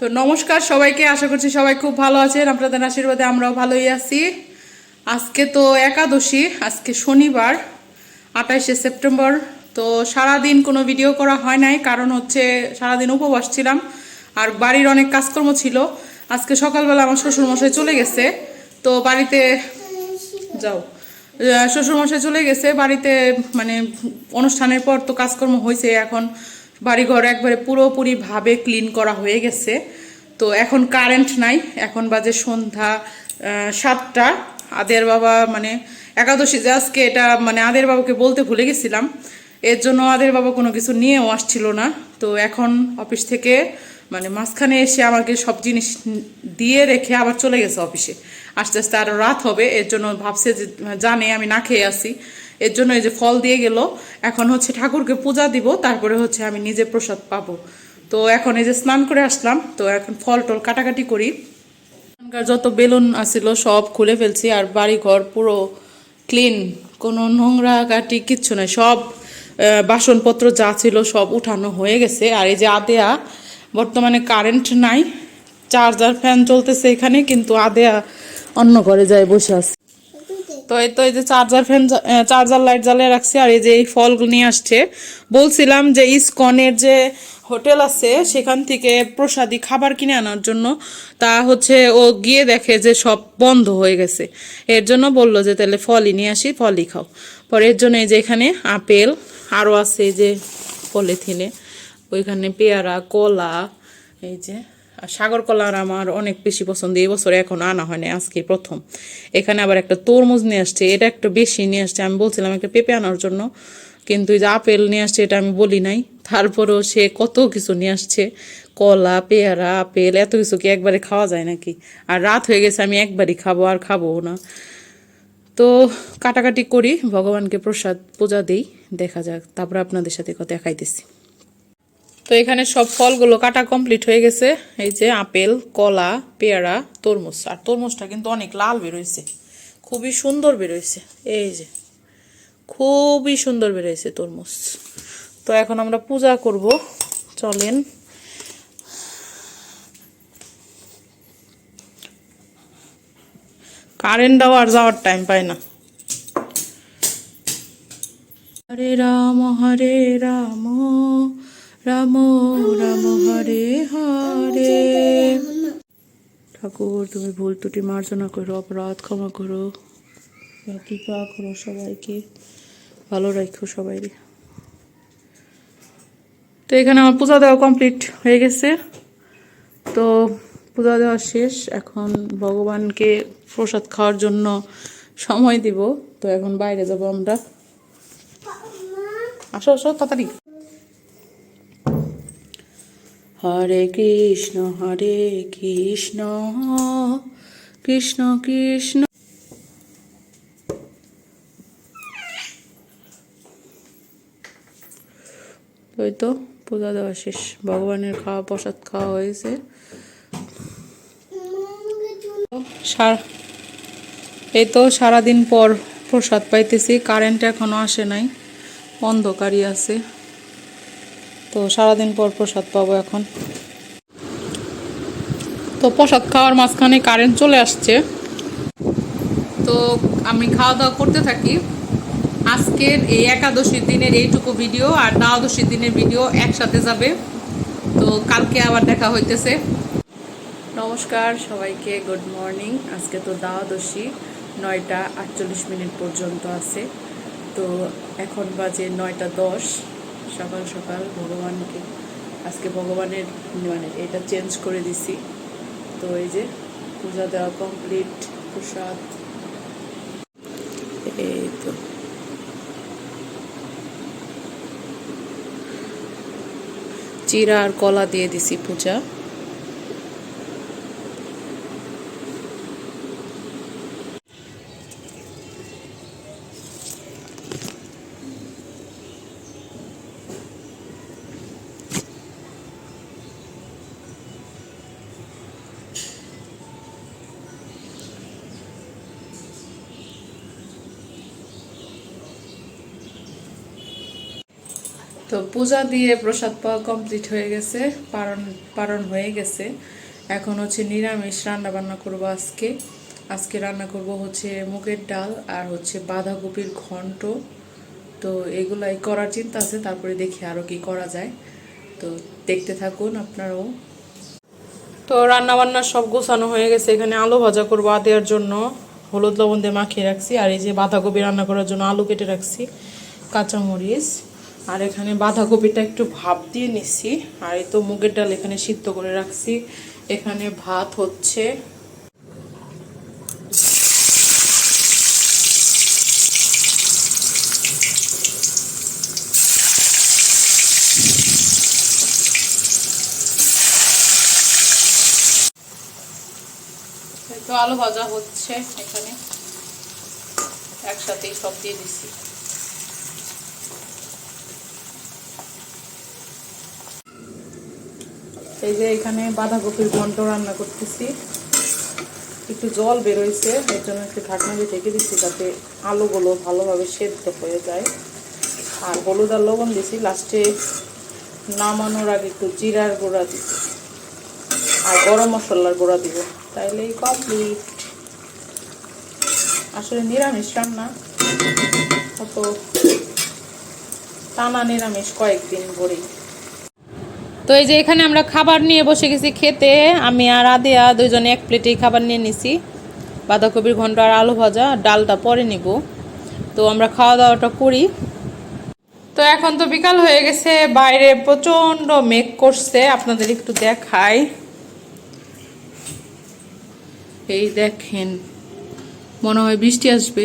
তো নমস্কার সবাইকে, আশা করছি সবাই খুব ভালো আছেন, আপনাদের আশীর্বাদে আমরাও ভালোই আছি। আজকে তো একাদশী, আজকে শনিবার, আঠাইশে সেপ্টেম্বর, তো সারাদিন কোনো ভিডিও করা হয় নাই, কারণ হচ্ছে সারাদিন উপবাস ছিলাম, আর বাড়ির অনেক কাজকর্ম ছিল। আজকে সকালবেলা আমার শ্বশুরমশাই চলে গেছে, তো বাড়িতে যাও। শ্বশুরমশাই চলে গেছে, বাড়িতে মানে অনুষ্ঠানের পর তো কাজকর্ম হয়েছে এখন। বাড়িঘর একবারে পুরোপুরি ভাবে ক্লিন করা হয়ে গেছে। তো এখন কারেন্ট নাই, এখন বাজে সন্ধ্যা সাতটা। আদের বাবা মানে একাদশী, যে আজকে এটা মানে আদের বাবাকে বলতে ভুলে গেছিলাম, এর জন্য আদের বাবা কোনো কিছু নিয়েও আসছিল না। তো এখন অফিস থেকে মানে মাঝখানে এসে আমাকে সব জিনিস দিয়ে রেখে আবার চলে গেছে অফিসে। আস্তে আস্তে আরও রাত হবে, এর জন্য ভাবছে যে, জানে আমি না খেয়ে আসি। এর জন্য এই যে ফল দিয়ে গেল, এখন হচ্ছে ঠাকুরকে পূজা দিব, তারপরে হচ্ছে আমি নিজে প্রসাদ পাবো। তো এখন এই যে স্নান করে আসলাম, তো এখন ফল টল কাটাকাটি করি। এখানকার যত বেলুন আছিল সব খুলে ফেলছি, আর বাড়ি ঘর পুরো ক্লিন, কোনো নোংরা কাটি কিচ্ছু নাই, সব বাসনপত্র যা ছিল সব উঠানো হয়ে গেছে। আর এই যে আদেয়া, বর্তমানে কারেন্ট নাই, চার্জার ফ্যান চলতেছে এখানে, কিন্তু আদেয়া অন্য ঘরে যায় বসে আছে। তো এই তো এই যে চার্জার ফ্যান চার্জার লাইট জ্বালিয়ে রাখছি আর এই যে এই ফলগুলো নিয়ে আসছে। বলছিলাম যে ইসকনের যে হোটেল আছে, সেখান থেকে প্রসাদী খাবার কিনে আনার জন্য। তা হচ্ছে ও গিয়ে দেখে যে সব বন্ধ হয়ে গেছে। এর জন্য বলল যে তাহলে ফলই নিয়ে আসি, ফলই খাও। পরে এর জন্য এই যে এখানে আপেল, আরও আছে এই যে পলিথিনে। ওইখানে পেয়ারা, কলা, এই যে সাগর কলার আমার অনেক বেশি পছন্দ। এই বছর এখন আনা হয়নি আজকে প্রথম। এখানে আবার একটা তরমুজ নিয়ে আসছে, এটা একটু বেশি নিয়ে আসছে। আমি বলছিলাম একটা পেঁপে আনার জন্য, কিন্তু এই যে আপেল নিয়ে আসছে এটা আমি বলি নাই। তারপরেও সে কত কিছু নিয়ে আসছে, কলা, পেয়ারা, আপেল, এত কিছু কি একবারে খাওয়া যায় নাকি? আর রাত হয়ে গেছে, আমি একবারই খাব, আর খাব না। তো কাটাকাটি করি, ভগবানকে প্রসাদ পূজা দিই, দেখা যাক, তারপরে আপনাদের সাথে কথা দেখাইতেছি। তো এখানে সব ফলগুলো কাটা কমপ্লিট হয়ে গেছে। এই যে আপেল, কলা, পেয়ারা, তরমুজ। আর তরমুজটা কিন্তু অনেক লাল বেরোইছে। খুবই সুন্দর বেরোইছে। এই যে, খুবই সুন্দর বেরোইছে তরমুজ। তো এখন আমরা পূজা করব। চলেন। কারেন্টটাও আর যাওয়ার টাইম পায় না। হরে রাম হরে রাম। রাম রাম হরে হরে। ঠাকুর, তুমি ভুল ত্রুটি মার্জনা করো, অপরাধ ক্ষমা করো। কৃপা করো সবাইকে, ভালো রাখো সবাই। তো এখানে আমার পূজা দেওয়া কমপ্লিট হয়ে গেছে। তো পূজা দেওয়া শেষ, এখন ভগবানকে প্রসাদ খাওয়ার জন্য সময় দিব। তো এখন বাইরে যাব আমরা। আসো আসো, তাড়াতাড়ি। হরে কৃষ্ণ হরে কৃষ্ণ কৃষ্ণ কৃষ্ণ। ওই তো পূজা দেওয়া শেষ। ভগবানের খাওয়া, প্রসাদ খাওয়া হয়েছে। এই তো সারাদিন পর প্রসাদ পাইতেছি। কারেন্ট এখনও আসে নাই। অন্ধকারই আছে। তো সারাদিন পর প্রসাদ পাবো এখন। তো প্রসাদ খাওয়ার মাঝখানে কারেন্ট চলে আসছে। তো আমি খাওয়া দাওয়া করতে থাকি। আজকের এই একাদশীর দিনের এইটুকু ভিডিও আর দ্বাদশীর দিনের ভিডিও একসাথে যাবে। তো কালকে আবার দেখা হইতেছে। নমস্কার সবাইকে গুড মর্নিং আজকে তো দ্বাদশী, নয়টা আটচল্লিশ মিনিট পর্যন্ত আছে। তো এখন বাজে নয়টা দশ। সকাল সকাল ভগবানকে, আজকে ভগবানের মানে এটা চেঞ্জ করে দিছি। তো এই যে পূজা দেওয়া কমপ্লিট প্রসাদ। এই তো। চিরা আর কলা দিয়ে দিছি পূজা। তো পূজা দিয়ে প্রসাদ পাওয়া কমপ্লিট হয়ে গেছে পারণ পারণ হয়ে গেছে। এখন হচ্ছে নিরামিষ রান্না বান্না করব আজকে। আজকে রান্না করব হচ্ছে মুগের ডাল আর হচ্ছে বাঁধাকপির ঘন্ট। তো এগুলাই করার চিন্তা আছে, তারপরে দেখি আরও কি করা যায়। তো দেখতে থাকুন আপনারাও। তো রান্না বান্না সব গোছানো হয়ে গেছে, এখানে আলু ভাজা করব আদেয়ার জন্য। হলুদ লবণ দিয়ে মাখিয়ে রাখছি, আর এই যে বাঁধাকপি রান্না করার জন্য আলু কেটে রাখছি, কাঁচামরিচ। আর এখানে বাঁধাকপিটা একটু ভাপ দিয়ে নিছি। আর এই তো মুগের ডাল এখানে সিদ্ধ করে রাখছি। এখানে ভাত হচ্ছে আলু ভাজা হচ্ছে এখানে। একসাথেই সব দিয়ে দিচ্ছি এই যে এখানে বাঁধাকপির ঘন্ট রান্না করতেছি। একটু জল বেরোইছে, এর জন্য একটু ঢাকনা দিয়ে ঢেকে দিচ্ছি যাতে আলুগুলো ভালোভাবে সেদ্ধ হয়ে যায়। আর হলুদ আর লবণ দিছি লাস্টে নামানোর আগে একটু জিরার গুঁড়া দিচ্ছি আর গরম মশলার গুঁড়া দিব, তাইলেই কমপ্লিট আসলে নিরামিষ রান্না, অত টানা নিরামিষ কয়েকদিন ভরেই তো এই যে এখানে আমরা খাবার নিয়ে বসে গেছি খেতে। আমি আর আদিয়া দুইজনে এক প্লেটেই খাবার নিয়ে নিছি। বাঁধাকপির ঘন্ট আর আলু ভাজা, ডালটা পরে নিব। তো আমরা খাওয়া দাওয়াটা করি। তো এখন তো বিকাল হয়ে গেছে, বাইরে প্রচণ্ড মেঘ করছে, আপনাদের একটু দেখাই। এই দেখেন, মনে হয় বৃষ্টি আসবে।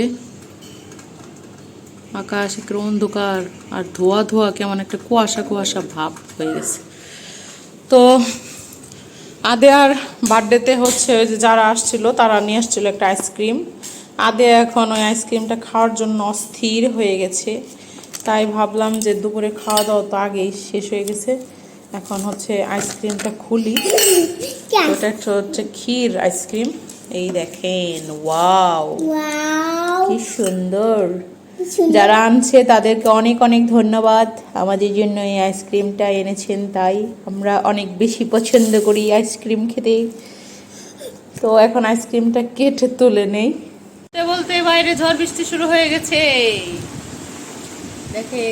আকাশ একটু অন্ধকার, আর ধোয়া ধোয়া, কেমন একটা কুয়াশা কুয়াশা ভাব হয়ে গেছে। তো আদেয়ার বার্থডেতে হচ্ছে ওই যে যারা আসছিল তারা নিয়ে আসছিল একটা আইসক্রিম। আদে এখন ওই আইসক্রিমটা খাওয়ার জন্য অস্থির হয়ে গেছে। তাই ভাবলাম যে দুপুরে খাওয়া দাওয়া তো আগেই শেষ হয়ে গেছে। এখন হচ্ছে আইসক্রিমটা খুলি। ওটা একটা হচ্ছে ক্ষীর আইসক্রিম। এই দেখেন ওয়াও! কি সুন্দর! যারা আনছে তাদেরকে অনেক অনেক ধন্যবাদ। আমাদের জন্য এই আইসক্রিমটা এনেছেন তাই আমরা অনেক বেশি পছন্দ করি আইসক্রিম খেতে। তো এখন আইসক্রিমটা কেটে তুলে নেই। বলতে বলতে বাইরে ঝড় বৃষ্টি শুরু হয়ে গেছে। দেখে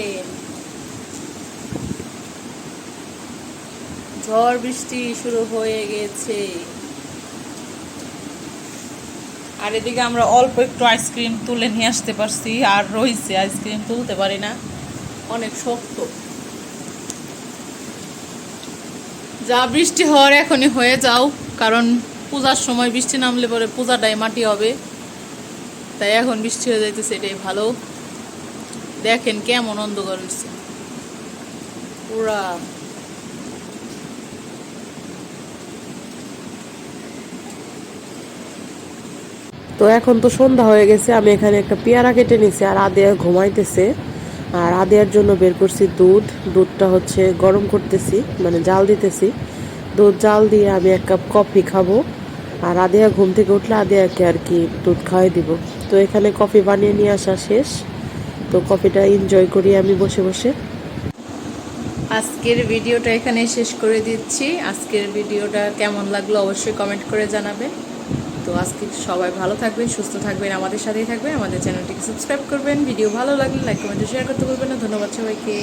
ঝড় বৃষ্টি শুরু হয়ে গেছে। আর এদিকে আমরা অল্প একটু আইসক্রিম তুলে নিয়ে আসতে পারছি, আর রয়েছে আইসক্রিম তুলতে পারি না। অনেক শক্ত। যা বৃষ্টি হওয়ার এখনই হয়ে যাও, কারণ পূজার সময় বৃষ্টি নামলে পরে পূজাটাই মাটি হবে। তাই এখন বৃষ্টি হয়ে যাইতেছে, এটাই ভালো। দেখেন কেমন অন্ধকার হয়েছে পুরা তো এখন তো সন্ধ্যা হয়ে গেছে, আমি এখানে একটা পেয়ারা কেটে নিছি আর আদেয়া ঘুমাইতেছে। আর আদেয়ার জন্য বের করছি দুধ। দুধটা হচ্ছে গরম করতেছি মানে জাল দিতেছি। দুধ জাল দিয়ে আমি এক কাপ কফি খাব। আর আদেয়া ঘুম থেকে উঠলে আদেয়াকে আর কি দুধ খাওয়াই দিব। তো এখানে কফি বানিয়ে নিয়ে আসা শেষ। তো কফিটা এনজয় করি আমি বসে বসে। আজকের ভিডিওটা এখানে শেষ করে দিচ্ছি। আজকের ভিডিওটা কেমন লাগল অবশ্যই কমেন্ট করে জানাবেন। তো আজকে সবাই ভালো থাকবেন, সুস্থ থাকবেন, আমাদের সাথেই থাকবেন, আমাদের চ্যানেলটিকে সাবস্ক্রাইব করবেন, ভিডিও ভালো লাগলে লাইক কমেন্ট শেয়ার করতে বলবেন না। ধন্যবাদ সবাইকে।